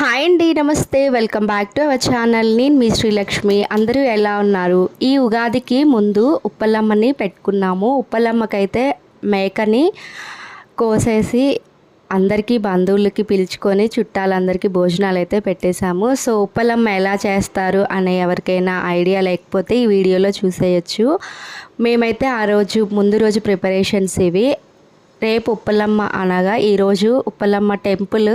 Hi అండి నమస్తే. Welcome back to our channel. నేను మీ శ్రీలక్ష్మి. అందరూ ఎలా ఉన్నారు? ఈ ఉగాదికి ముందు ఉప్పలమ్మని పెట్టుకున్నాము. ఉప్పలమ్మకైతే మేకని కోసేసి అందరికీ బంధువులకి పిలుచుకొని చుట్టాలందరికీ భోజనాలు అయితే పెట్టేశాము. సో ఉప్పలమ్మ ఎలా చేస్తారు అనే ఎవరికైనా ఐడియా లేకపోతే ఈ వీడియోలో చూసేయచ్చు. మేమైతే ఆ రోజు ముందు రోజు ప్రిపరేషన్స్ ఇవి. రేపు ఉప్పలమ్మ అనగా ఈరోజు ఉప్పలమ్మ టెంపుల్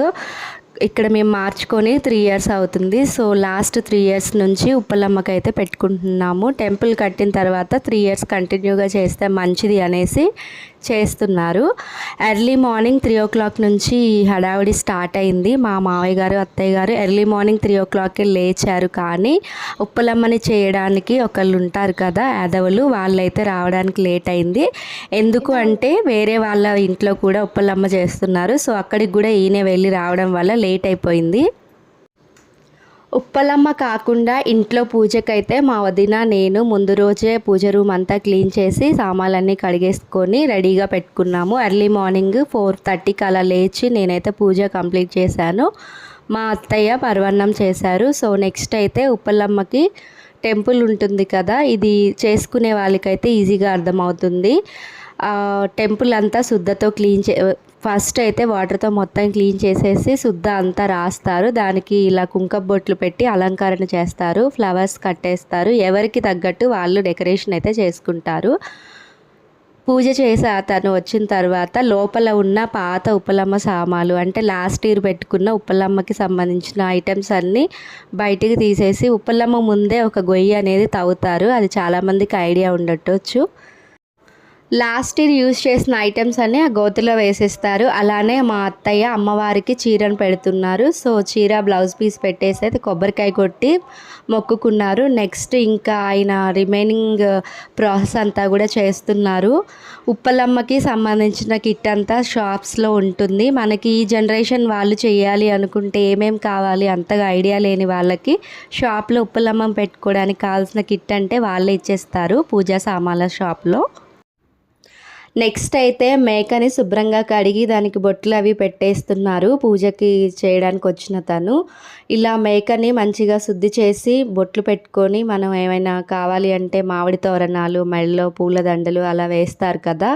ఇక్కడ మేము మార్చుకొని త్రీ ఇయర్స్ అవుతుంది. సో లాస్ట్ త్రీ ఇయర్స్ నుంచి ఉప్పలమ్మకి అయితే పెట్టుకుంటున్నాము. టెంపుల్ కట్టిన తర్వాత త్రీ ఇయర్స్ కంటిన్యూగా చేస్తే మంచిది అనేసి చేస్తున్నారు. Early morning three o'clock నుంచి ఈ హడావిడి స్టార్ట్ అయింది. మా మావయ్య గారు అత్తయ్య గారు ఎర్లీ మార్నింగ్ త్రీ ఓ క్లాక్కి లేచారు కానీ ఉప్పలమ్మని చేయడానికి ఒకళ్ళు ఉంటారు కదా యాదవులు వాళ్ళైతే రావడానికి లేట్ అయింది. ఎందుకు అంటే వేరే వాళ్ళ ఇంట్లో కూడా ఉప్పలమ్మ చేస్తున్నారు. సో అక్కడికి కూడా ఈయన వెళ్ళి రావడం వల్ల లేట్ అయిపోయింది ఉప్పలమ్మ కాకుండా ఇంట్లో పూజకైతే మా వదిన నేను ముందు రోజే పూజ రూమ్ అంతా క్లీన్ చేసి సామాన్లన్నీ కడిగేసుకొని రెడీగా పెట్టుకున్నాము. ఎర్లీ మార్నింగ్ ఫోర్ థర్టీకి అలా లేచి నేనైతే పూజ కంప్లీట్ చేశాను. మా అత్తయ్య పర్వన్నం చేశారు. సో నెక్స్ట్ అయితే ఉప్పలమ్మకి టెంపుల్ ఉంటుంది కదా ఇది చేసుకునే వాళ్ళకైతే ఈజీగా అర్థమవుతుంది. టెంపుల్ అంతా శుద్ధతో క్లీన్ చే ఫస్ట్ అయితే వాటర్తో మొత్తం క్లీన్ చేసేసి శుద్ధ అంతా రాస్తారు. దానికి ఇలా కుంకం బొట్లు పెట్టి అలంకరణ చేస్తారు. ఫ్లవర్స్ కట్టేస్తారు. ఎవరికి తగ్గట్టు వాళ్ళు డెకరేషన్ అయితే చేసుకుంటారు. పూజ చేసి అతను వచ్చిన తర్వాత లోపల ఉన్న పాత ఉప్పలమ్మ సామాలు అంటే లాస్ట్ ఇయర్ పెట్టుకున్న ఉప్పలమ్మకి సంబంధించిన ఐటమ్స్ అన్నీ బయటికి తీసేసి ఉప్పలమ్మ ముందే ఒక గొయ్యి అనేది తవ్వుతారు. అది చాలామందికి ఐడియా ఉండొచ్చు. లాస్ట్ ఇయర్ యూజ్ చేసిన ఐటమ్స్ అన్నీ ఆ గోతిలో వేసేస్తారు. అలానే మా అత్తయ్య అమ్మవారికి చీరను పెడుతున్నారు. సో చీర బ్లౌజ్ పీస్ పెట్టేసి అయితే కొబ్బరికాయ కొట్టి మొక్కుకున్నారు. నెక్స్ట్ ఇంకా ఆయన రిమైనింగ్ ప్రాసెస్ అంతా కూడా చేస్తున్నారు. ఉప్పలమ్మకి సంబంధించిన కిట్ అంతా షాప్స్లో ఉంటుంది. మనకి ఈ జనరేషన్ వాళ్ళు చేయాలి అనుకుంటే ఏమేమి కావాలి అంతగా ఐడియా లేని వాళ్ళకి షాప్లో ఉప్పలమ్మం పెట్టుకోవడానికి కావాల్సిన కిట్ అంటే వాళ్ళే ఇచ్చేస్తారు పూజా సామాన్ల షాప్లో. నెక్స్ట్ అయితే మేకని శుభ్రంగా కడిగి దానికి బొట్లు అవి పెట్టేస్తున్నారు. పూజకి చేయడానికి వచ్చిన తను. ఇలా మేకని మంచిగా శుద్ధి చేసి బొట్లు పెట్టుకొని మనం ఏమైనా కావాలి అంటే మామిడి తోరణాలు మెడలో పూలదండలు అలా వేస్తారు కదా.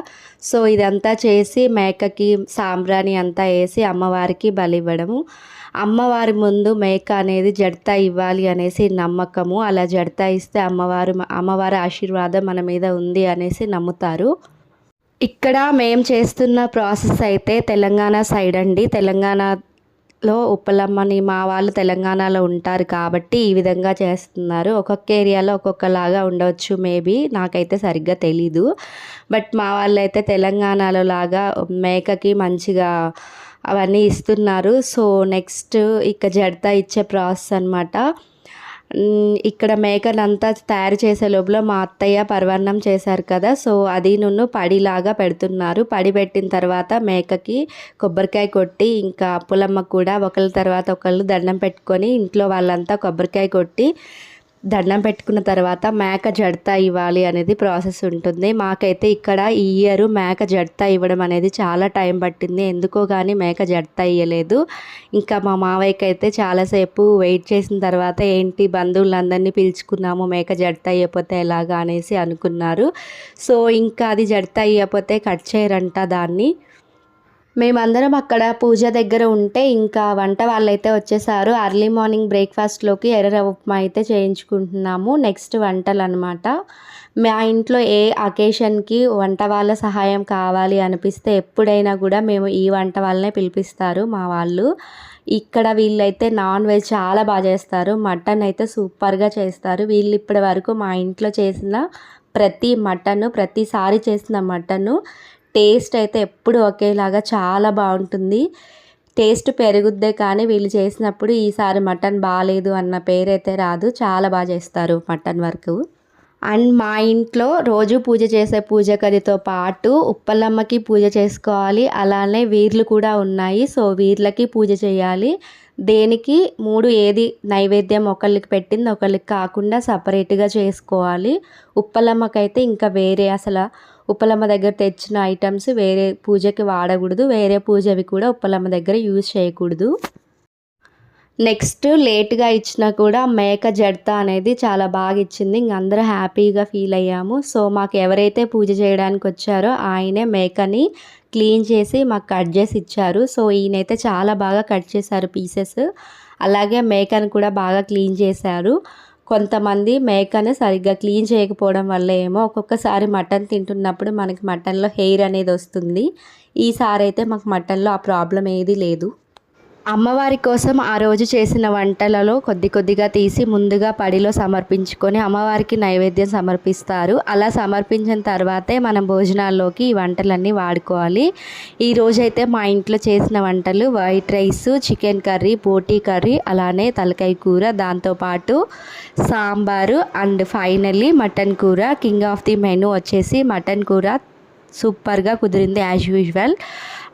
సో ఇదంతా చేసి మేకకి సాంబ్రాణి అంతా వేసి అమ్మవారికి బలివ్వడము. అమ్మవారి ముందు మేక అనేది జడత ఇవ్వాలి అనేసి నమ్మకము. అలా జడత ఇస్తే అమ్మవారు అమ్మవారి ఆశీర్వాదం మన మీద ఉంది అనేసి నమ్ముతారు. ఇక్కడ మేము చేస్తున్న ప్రాసెస్ అయితే తెలంగాణ సైడ్ అండి. తెలంగాణలో ఉప్పలమ్మని మా వాళ్ళు తెలంగాణలో ఉంటారు కాబట్టి ఈ విధంగా చేస్తున్నారు. ఒక్కొక్క ఏరియాలో ఒక్కొక్కలాగా ఉండవచ్చు మేబీ నాకైతే సరిగ్గా తెలీదు. బట్ మా వాళ్ళు అయితే తెలంగాణలో లాగా మేకకి మంచిగా అవన్నీ ఇస్తున్నారు. సో నెక్స్ట్ ఇక జడత ఇచ్చే ప్రాసెస్ అనమాట ఇక్కడ మేకలంతా తయారు చేసే లోపల మా అత్తయ్య పర్వన్నం చేశారు కదా సో అది నన్ను పడిలాగా పెడుతున్నారు. పడి పెట్టిన తర్వాత మేకకి కొబ్బరికాయ కొట్టి ఇంకా పులమ్మ కూడా ఒకళ్ళ తర్వాత ఒకళ్ళు దండం పెట్టుకొని ఇంట్లో వాళ్ళంతా కొబ్బరికాయ కొట్టి దండం పెట్టుకున్న తర్వాత మేక జడత ఇవ్వాలి అనేది ప్రాసెస్ ఉంటుంది. మాకైతే ఇక్కడ ఈ ఇయర్ మేక జడత ఇవ్వడం అనేది చాలా టైం పట్టింది. ఎందుకో కానీ మేక జడత ఇవ్వలేదు ఇంకా మా మావయ్యకి అయితే చాలాసేపు వెయిట్ చేసిన తర్వాత ఏంటి బంధువులందరినీ పిలుచుకున్నాము మేక జడత ఇవ్వకపోతే ఎలాగా అనేసి అనుకున్నారు. సో ఇంకా అది జడత ఇవ్వకపోతే కట్ చేయరంట దాన్ని. మేమందరం అక్కడ పూజ దగ్గర ఉంటే ఇంకా వంట వాళ్ళైతే వచ్చేసారు. అర్లీ మార్నింగ్ బ్రేక్ఫాస్ట్లోకి ఎర్ర ఉప్మా అయితే చేయించుకుంటున్నాము. నెక్స్ట్ వంటలు అనమాట మా ఇంట్లో ఏ అకేషన్కి వంట వాళ్ళ సహాయం కావాలి అనిపిస్తే ఎప్పుడైనా కూడా మేము ఈ వంట వాళ్ళనే పిలిపిస్తారు మా వాళ్ళు. ఇక్కడ వీళ్ళైతే నాన్ వెజ్ చాలా బాగా చేస్తారు. మటన్ అయితే సూపర్గా చేస్తారు. వీళ్ళు ఇప్పటి వరకు మా ఇంట్లో చేసిన ప్రతి మటను ప్రతిసారి చేసిన మటను టేస్ట్ అయితే ఎప్పుడు ఒకేలాగా చాలా బాగుంటుంది. టేస్ట్ పెరుగుద్దే కానీ వీళ్ళు చేసినప్పుడు ఈసారి మటన్ బాగాలేదు అన్న పేరైతే రాదు. చాలా బాగా చేస్తారు మటన్ వరకు. అండ్ మా ఇంట్లో రోజు పూజ చేసే పూజ గదితో పాటు ఉప్పలమ్మకి పూజ చేసుకోవాలి. అలానే వీర్లు కూడా ఉన్నాయి. సో వీర్లకి పూజ చేయాలి. దేనికి? మూడు ఏది? నైవేద్యం ఒకళ్ళకి పెట్టింది ఒకళ్ళకి కాకుండా సపరేట్గా చేసుకోవాలి. ఉప్పలమ్మకైతే ఇంకా వేరే అసలు ఉప్పలమ్మ దగ్గర తెచ్చిన ఐటమ్స్ వేరే పూజకి వాడకూడదు. వేరే పూజవి కూడా ఉప్పలమ్మ దగ్గర యూజ్ చేయకూడదు. నెక్స్ట్ లేట్గా ఇచ్చినా కూడా మేక జడత అనేది చాలా బాగా ఇచ్చింది. ఇంక అందరూ హ్యాపీగా ఫీల్ అయ్యాము. సో మాకు ఎవరైతే పూజ చేయడానికి వచ్చారో ఆయనే మేకని క్లీన్ చేసి మాకు కట్ చేసి ఇచ్చారు. సో ఈయనైతే చాలా బాగా కట్ చేశారు పీసెస్ అలాగే మేకను కూడా బాగా క్లీన్ చేశారు. కొంతమంది మేకను సరిగ్గా క్లీన్ చేయకపోవడం వల్ల ఏమో ఒక్కొక్కసారి మటన్ తింటున్నప్పుడు మనకి మటన్లో హెయిర్ అనేది వస్తుంది. ఈసారి అయితే మాకు మటన్లో ఆ ప్రాబ్లం ఏది లేదు. అమ్మవారి కోసం ఆ రోజు చేసిన వంటలలో కొద్ది కొద్దిగా తీసి ముందుగా పడిలో సమర్పించుకొని అమ్మవారికి నైవేద్యం సమర్పిస్తారు. అలా సమర్పించిన తర్వాతే మనం భోజనాల్లోకి ఈ వంటలన్నీ వాడుకోవాలి. ఈ రోజైతే మా ఇంట్లో చేసిన వంటలు వైట్ రైస్ చికెన్ కర్రీ బోటీ కర్రీ అలానే తలకాయ కూర దాంతోపాటు సాంబారు అండ్ ఫైనల్లీ మటన్ కూర కింగ్ ఆఫ్ ది మెనూ వచ్చేసి మటన్ కూర సూపర్గా కుదిరింది as usual.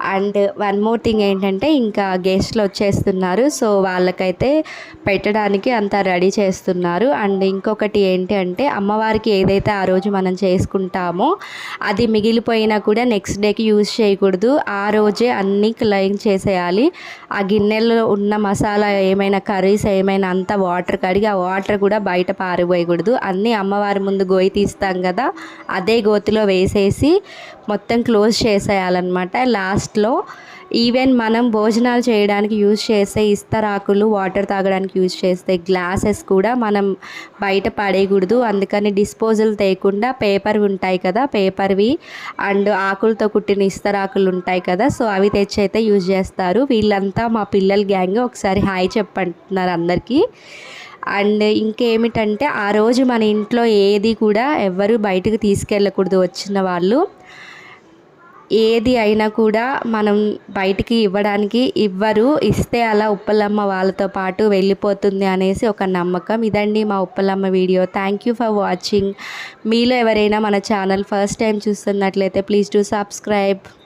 And one more thing ఏంటంటే ఇంకా గెస్ట్లు వచ్చేస్తున్నారు. సో వాళ్ళకైతే పెట్టడానికి అంతా రెడీ చేస్తున్నారు. అండ్ ఇంకొకటి ఏంటి అంటే అమ్మవారికి ఏదైతే ఆ రోజు మనం చేసుకుంటామో అది మిగిలిపోయినా కూడా నెక్స్ట్ డేకి యూజ్ చేయకూడదు. ఆ రోజే అన్నీ క్లీన్ చేసేయాలి. ఆ గిన్నెలో ఉన్న మసాలా ఏమైనా కర్రీస్ ఏమైనా అంతా వాటర్ కడిగి ఆ వాటర్ కూడా బయట పారిపోయకూడదు అన్నీ అమ్మవారి ముందు గోయి తీస్తాం కదా అదే గోతిలో వేసేసి మొత్తం క్లోజ్ చేసేయాలన్నమాట. లాస్ట్ లాస్ట్లో ఈవెన్ మనం భోజనాలు చేయడానికి యూజ్ చేసే ఇస్తరాకులు వాటర్ తాగడానికి యూజ్ చేసే గ్లాసెస్ కూడా మనం బయట పడేయకూడదు. అందుకని డిస్పోజల్ తేయకుండా పేపర్ ఉంటాయి కదా పేపర్వి అండ్ ఆకులతో కుట్టిన ఇస్తరాకులు ఉంటాయి కదా సో అవి తెచ్చి అయితే యూజ్ చేస్తారు. వీళ్ళంతా మా పిల్లల గ్యాంగ్ ఒకసారి హాయ్ చెప్పంటున్నారు అందరికీ. అండ్ ఇంకేమిటంటే ఆ రోజు మన ఇంట్లో ఏది కూడా ఎవ్వరు బయటకు తీసుకెళ్ళకూడదు వచ్చిన వాళ్ళు. ఏది అయినా కూడా మనం బయటికి ఇవ్వడానికి ఇవ్వరు ఇస్తే అలా ఉప్పలమ్మ వాళ్ళతో పాటు వెళ్ళిపోతుంది అనేసి ఒక నమ్మకం. ఇదండి మా Uppalamma video. Thank you for watching మీలో ఎవరైనా మన ఛానల్ ఫస్ట్ టైం చూస్తున్నట్లయితే ప్లీజ్ డూ సబ్స్క్రైబ్.